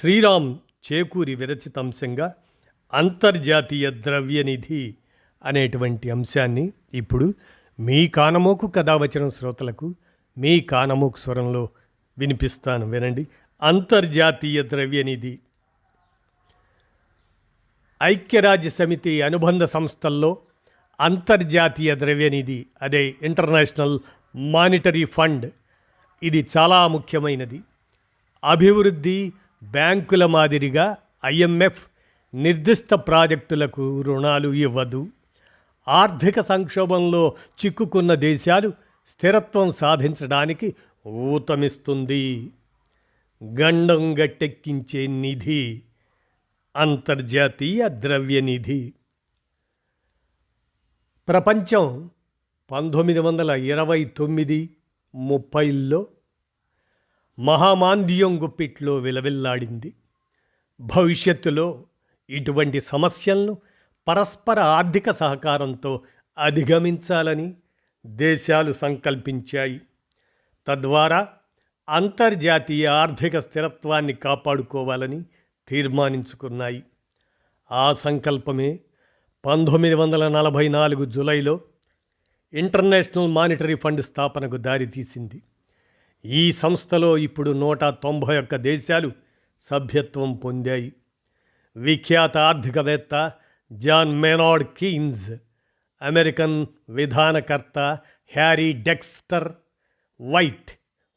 శ్రీరామ్ చేకూరి విరచితాంశంగా అంతర్జాతీయ ద్రవ్యనిధి అనేటువంటి అంశాన్ని ఇప్పుడు మీ కానమోకు కథావచనం శ్రోతలకు మీ కానమోకు స్వరంలో వినిపిస్తాను. వినండి. అంతర్జాతీయ ద్రవ్యనిధి. ఐక్యరాజ్య సమితి అనుబంధ సంస్థల్లో అంతర్జాతీయ ద్రవ్యనిధి అదే ఇంటర్నేషనల్ మానిటరీ ఫండ్ ఇది చాలా ముఖ్యమైనది. అభివృద్ధి బ్యాంకుల మాదిరిగా ఐఎంఎఫ్ నిర్దిష్ట ప్రాజెక్టులకు రుణాలు ఇవ్వదు. ఆర్థిక సంక్షోభంలో చిక్కుకున్న దేశాలు స్థిరత్వం సాధించడానికి ఊతమిస్తుంది. గండం గట్టెక్కించే నిధి అంతర్జాతీయ ద్రవ్య నిధి. ప్రపంచం పంతొమ్మిది వందల ఇరవై తొమ్మిది ముప్పైల్లో మహామాంద్యం గుప్పిట్లో విలవిల్లాడింది. భవిష్యత్తులో ఇటువంటి సమస్యలను పరస్పర ఆర్థిక సహకారంతో అధిగమించాలని దేశాలు సంకల్పించాయి. తద్వారా అంతర్జాతీయ ఆర్థిక స్థిరత్వాన్ని కాపాడుకోవాలని తీర్మానించుకున్నాయి. ఆ సంకల్పమే పంతొమ్మిది వందల నలభై నాలుగు జులైలో ఇంటర్నేషనల్ మానిటరీ ఫండ్ స్థాపనకు దారితీసింది. ఈ సంస్థలో ఇప్పుడు నూట తొంభై ఒక్క దేశాలు సభ్యత్వం పొందాయి. విఖ్యాత ఆర్థికవేత్త జాన్ మెనాడ్ కీన్స్ అమెరికన్ విధానకర్త హ్యారీ డెక్స్టర్ వైట్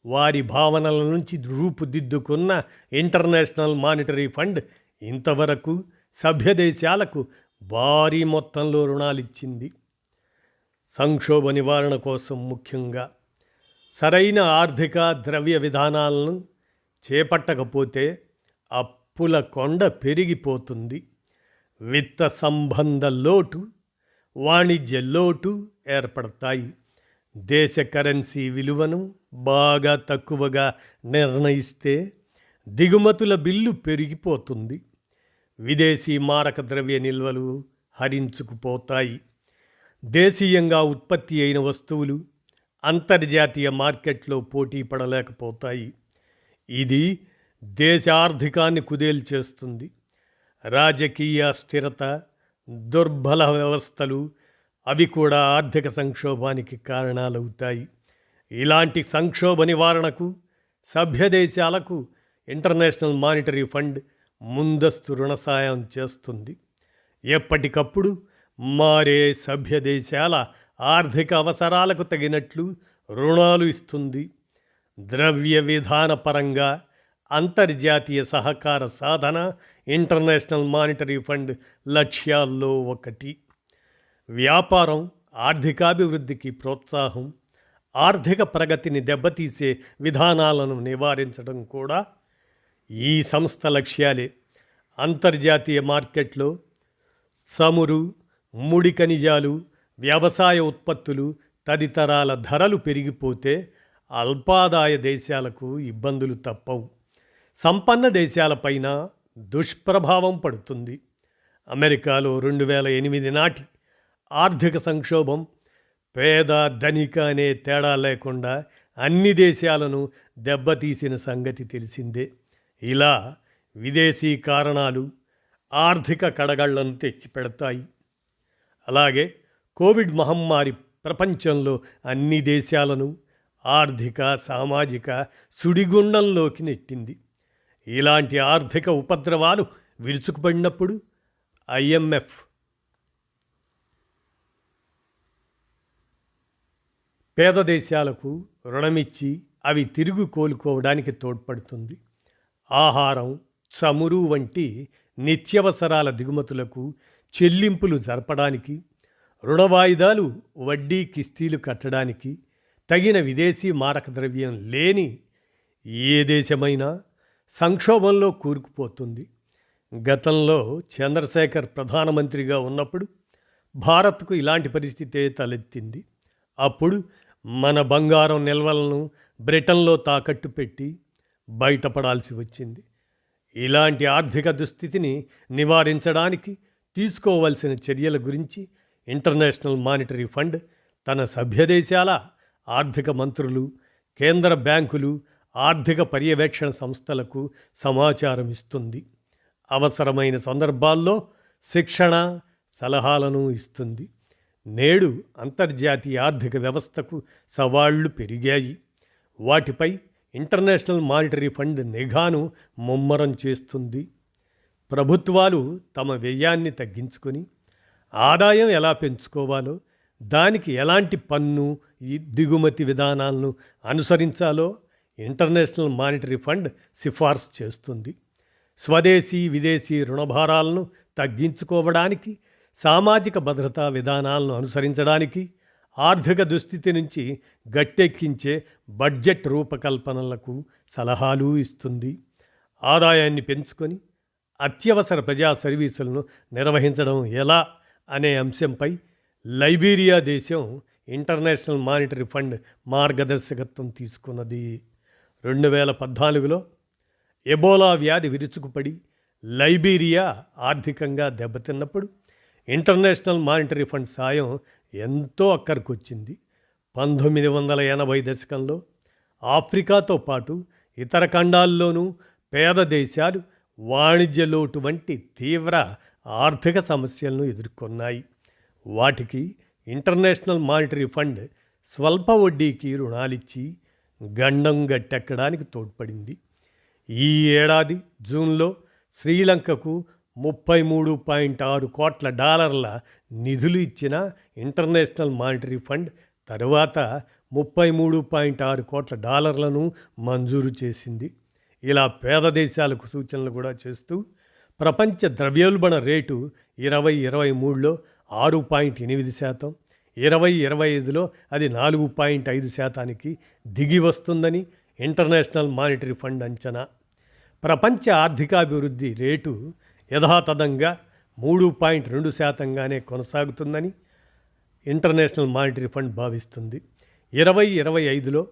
వారి భావనల నుంచి రూపుదిద్దుకున్న ఇంటర్నేషనల్ మానిటరీ ఫండ్ ఇంతవరకు సభ్య దేశాలకు భారీ మొత్తంలో రుణాలిచ్చింది. సంక్షోభ నివారణ కోసం ముఖ్యంగా సరైన ఆర్థిక ద్రవ్య విధానాలను చేపట్టకపోతే అప్పుల కొండ పెరిగిపోతుంది. విత్త సంబంధ లోటు వాణిజ్య లోటు ఏర్పడతాయి. దేశ కరెన్సీ విలువను బాగా తక్కువగా నిర్ణయిస్తే దిగుమతుల బిల్లు పెరిగిపోతుంది. విదేశీ మారక ద్రవ్య నిల్వలు హరించుకుపోతాయి. దేశీయంగా ఉత్పత్తి అయిన వస్తువులు అంతర్జాతీయ మార్కెట్లో పోటీ పడలేకపోతాయి. ఇది దేశ ఆర్థికాన్ని కుదేల్చేస్తుంది రాజకీయ స్థిరత దుర్బల వ్యవస్థలు అవి కూడా ఆర్థిక సంక్షోభానికి కారణాలవుతాయి. ఇలాంటి సంక్షోభ నివారణకు సభ్య దేశాలకు ఇంటర్నేషనల్ మానిటరీ ఫండ్ ముందస్తు రుణ సాయం చేస్తుంది. ఎప్పటికప్పుడు మారే సభ్య దేశాల ఆర్థిక అవసరాలకు తగినట్లు రుణాలు ఇస్తుంది. ద్రవ్య విధాన పరంగా అంతర్జాతీయ సహకార సాధన ఇంటర్నేషనల్ మానిటరీ ఫండ్ లక్ష్యాల్లో ఒకటి. వ్యాపారం ఆర్థికాభివృద్ధికి ప్రోత్సాహం ఆర్థిక ప్రగతిని దెబ్బతీసే విధానాలను నివారించడం కూడా ఈ సంస్థ లక్ష్యాలే. అంతర్జాతీయ మార్కెట్లో చమురు ముడి ఖనిజాలు వ్యవసాయ ఉత్పత్తులు తదితరాల ధరలు పెరిగిపోతే అల్పాదాయ దేశాలకు ఇబ్బందులు తప్పవు. సంపన్న దేశాలపైన దుష్ప్రభావం పడుతుంది. అమెరికాలో రెండు వేల ఎనిమిది నాటి ఆర్థిక సంక్షోభం పేద ధనిక అనే తేడా లేకుండా అన్ని దేశాలను దెబ్బతీసిన సంగతి తెలిసిందే. ఇలా విదేశీ కారణాలు ఆర్థిక కడగళ్ళను తెచ్చిపెడతాయి. అలాగే కోవిడ్ మహమ్మారి ప్రపంచంలో అన్ని దేశాలను ఆర్థిక సామాజిక సుడిగుండంలోకి నెట్టింది. ఇలాంటి ఆర్థిక ఉపద్రవాలు విరుచుకుపడినప్పుడు ఐఎంఎఫ్ పేద దేశాలకు రుణమిచ్చి అవి తిరుగు కోలుకోవడానికి తోడ్పడుతుంది. ఆహారం చమురు వంటి నిత్యవసరాల దిగుమతులకు చెల్లింపులు జరపడానికి రుణ వాయిదాలు వడ్డీ కిస్తీలు కట్టడానికి తగిన విదేశీ మారక ద్రవ్యం లేని ఏ దేశమైనా సంక్షోభంలో కూరుకుపోతుంది. గతంలో చంద్రశేఖర్ ప్రధానమంత్రిగా ఉన్నప్పుడు భారత్కు ఇలాంటి పరిస్థితే తలెత్తింది. అప్పుడు మన బంగారం నిల్వలను బ్రిటన్లో తాకట్టు పెట్టి బయటపడాల్సి వచ్చింది. ఇలాంటి ఆర్థిక దుస్థితిని నివారించడానికి తీసుకోవలసిన చర్యల గురించి ఇంటర్నేషనల్ మానిటరీ ఫండ్ తన సభ్యదేశాల ఆర్థిక మంత్రులు కేంద్ర బ్యాంకులు ఆర్థిక పర్యవేక్షణ సంస్థలకు సమాచారం ఇస్తుంది. అవసరమైన సందర్భాల్లో శిక్షణ సలహాలను ఇస్తుంది. నేడు అంతర్జాతీయ ఆర్థిక వ్యవస్థకు సవాళ్ళు పెరిగాయి. వాటిపై ఇంటర్నేషనల్ మానిటరీ ఫండ్ నిఘాను ముమ్మరం చేస్తుంది. ప్రభుత్వాలు తమ వ్యయాన్ని తగ్గించుకొని ఆదాయం ఎలా పెంచుకోవాలో దానికి ఎలాంటి పన్ను దిగుమతి విధానాలను అనుసరించాలో ఇంటర్నేషనల్ మానిటరీ ఫండ్ సిఫార్సు చేస్తుంది. స్వదేశీ విదేశీ రుణభారాలను తగ్గించుకోవడానికి సామాజిక భద్రతా విధానాలను అనుసరించడానికి ఆర్థిక దుస్థితి నుంచి గట్టెక్కించే బడ్జెట్ రూపకల్పనలకు సలహాలు ఇస్తుంది. ఆదాయాన్ని పెంచుకొని అత్యవసర ప్రజా సర్వీసులను నిర్వహించడం ఎలా అనే అంశంపై లైబీరియా దేశం ఇంటర్నేషనల్ మానిటరీ ఫండ్ మార్గదర్శకత్వం తీసుకున్నది. రెండు వేల పద్నాలుగులో ఎబోలా వ్యాధి విరుచుకుపడి లైబీరియా ఆర్థికంగా దెబ్బతిన్నప్పుడు ఇంటర్నేషనల్ మానిటరీ ఫండ్ సాయం ఎంతో అక్కరికొచ్చింది. పంతొమ్మిది వందల ఎనభై దశకంలో ఆఫ్రికాతో పాటు ఇతర ఖండాల్లోనూ పేద దేశాలు వాణిజ్య లోటు వంటి తీవ్ర ఆర్థిక సమస్యలను ఎదుర్కొన్నాయి. వాటికి ఇంటర్నేషనల్ మానిటరీ ఫండ్ స్వల్ప వడ్డీకి రుణాలిచ్చి గండం గట్టెక్కడానికి తోడ్పడింది. ఈ ఏడాది జూన్లో శ్రీలంకకు ముప్పై మూడు పాయింట్ ఆరు కోట్ల డాలర్ల నిధులు ఇచ్చిన ఇంటర్నేషనల్ మానిటరీ ఫండ్ తరువాత ముప్పై మూడు పాయింట్ ఆరు కోట్ల డాలర్లను మంజూరు చేసింది. ఇలా పేద దేశాలకు సూచనలు కూడా చేస్తూ ప్రపంచ ద్రవ్యోల్బణ రేటు ఇరవై ఇరవై మూడులో ఆరు పాయింట్ ఎనిమిది శాతం ఇరవై ఇరవై ఐదులో అది నాలుగు పాయింట్ ఐదు శాతానికి దిగి వస్తుందని ఇంటర్నేషనల్ మానిటరీ ఫండ్ అంచనా. ప్రపంచ ఆర్థికాభివృద్ధి రేటు యథాతథంగా మూడు పాయింట్ రెండు శాతంగానే కొనసాగుతుందని ఇంటర్నేషనల్ మానిటరీ ఫండ్ భావిస్తుంది. ఇరవై ఇరవై ఐదులో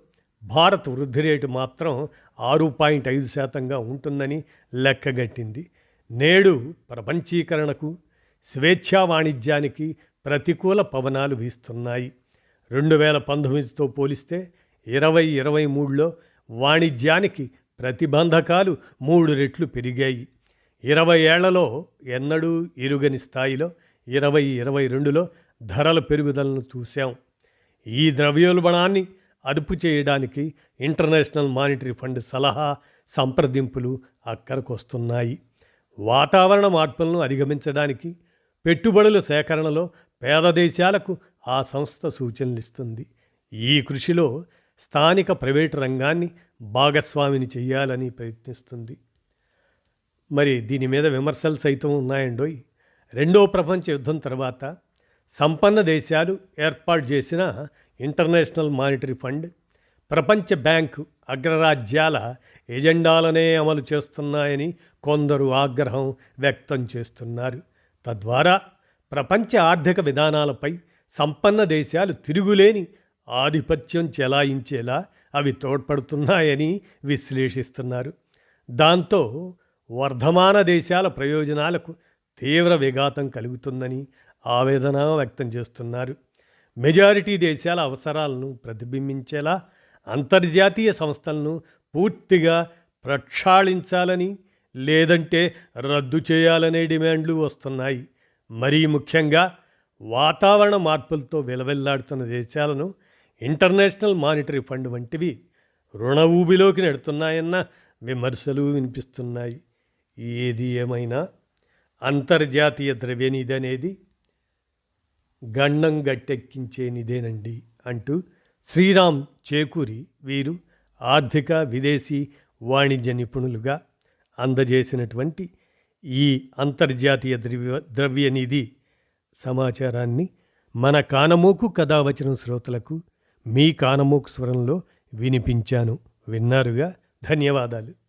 భారత్ వృద్ధి రేటు మాత్రం ఆరు పాయింట్ ఐదు శాతంగా ఉంటుందని లెక్కగట్టింది. నేడు ప్రపంచీకరణకు స్వేచ్ఛా వాణిజ్యానికి ప్రతికూల పవనాలు వీస్తున్నాయి. రెండు వేల పంతొమ్మిదితో పోలిస్తే ఇరవై ఇరవై మూడులో వాణిజ్యానికి ప్రతిబంధకాలు మూడు రెట్లు పెరిగాయి. ఇరవై ఏళ్ళలో ఎన్నడూ ఇరుగని స్థాయిలో ఇరవై ఇరవై రెండులో ధరల పెరుగుదలను చూశాం. ఈ ద్రవ్యోల్బణాన్ని అదుపు చేయడానికి ఇంటర్నేషనల్ మానిటరీ ఫండ్ సలహా సంప్రదింపులు అక్కడికొస్తున్నాయి వాతావరణ మార్పులను అధిగమించడానికి పెట్టుబడుల సేకరణలో పేద దేశాలకు ఆ సంస్థ సూచనలు ఇస్తుంది ఈ కృషిలో స్థానిక ప్రైవేటు రంగాన్ని భాగస్వామిని చేయాలని ప్రయత్నిస్తుంది. మరి దీని మీద విమర్శలు సైతం ఉన్నాయండోయ్. రెండో ప్రపంచ యుద్ధం తర్వాత సంపన్న దేశాలు ఏర్పాటు చేసిన ఇంటర్నేషనల్ మానిటరీ ఫండ్ ప్రపంచ బ్యాంకు అగ్రరాజ్యాల ఎజెండాలనే అమలు చేస్తున్నాయని కొందరు ఆగ్రహం వ్యక్తం చేస్తున్నారు. తద్వారా ప్రపంచ ఆర్థిక విధానాలపై సంపన్న దేశాలు తిరుగులేని ఆధిపత్యం చెలాయించేలా అవి తోడ్పడుతున్నాయని విశ్లేషిస్తున్నారు. దాంతో వర్ధమాన దేశాల ప్రయోజనాలకు తీవ్ర విఘాతం కలుగుతుందని ఆవేదన వ్యక్తం చేస్తున్నారు. మెజారిటీ దేశాల అవసరాలను ప్రతిబింబించేలా అంతర్జాతీయ సంస్థలను పూర్తిగా ప్రక్షాళించాలని లేదంటే రద్దు చేయాలనే డిమాండ్లు వస్తున్నాయి. మరీ ముఖ్యంగా వాతావరణ మార్పులతో విలవెల్లాడుతున్న దేశాలను ఇంటర్నేషనల్ మానిటరీ ఫండ్ వంటివి రుణ ఊబిలోకి నెడుతున్నాయన్న విమర్శలు వినిపిస్తున్నాయి. ఏది ఏమైనా అంతర్జాతీయ ద్రవ్యనిధి అనేది గండం గట్టెక్కించేనిదేనండి అంటూ శ్రీరామ్ చేకూరి వీరు ఆర్థిక విదేశీ వాణిజ్య నిపుణులుగా అందజేసినటువంటి ఈ అంతర్జాతీయ ద్రవ్య ద్రవ్యనిధి సమాచారాన్ని మన కానమోకు కథావచనం శ్రోతలకు మీ కానమోకు స్వరంలో వినిపించాను. విన్నారుగా? ధన్యవాదాలు.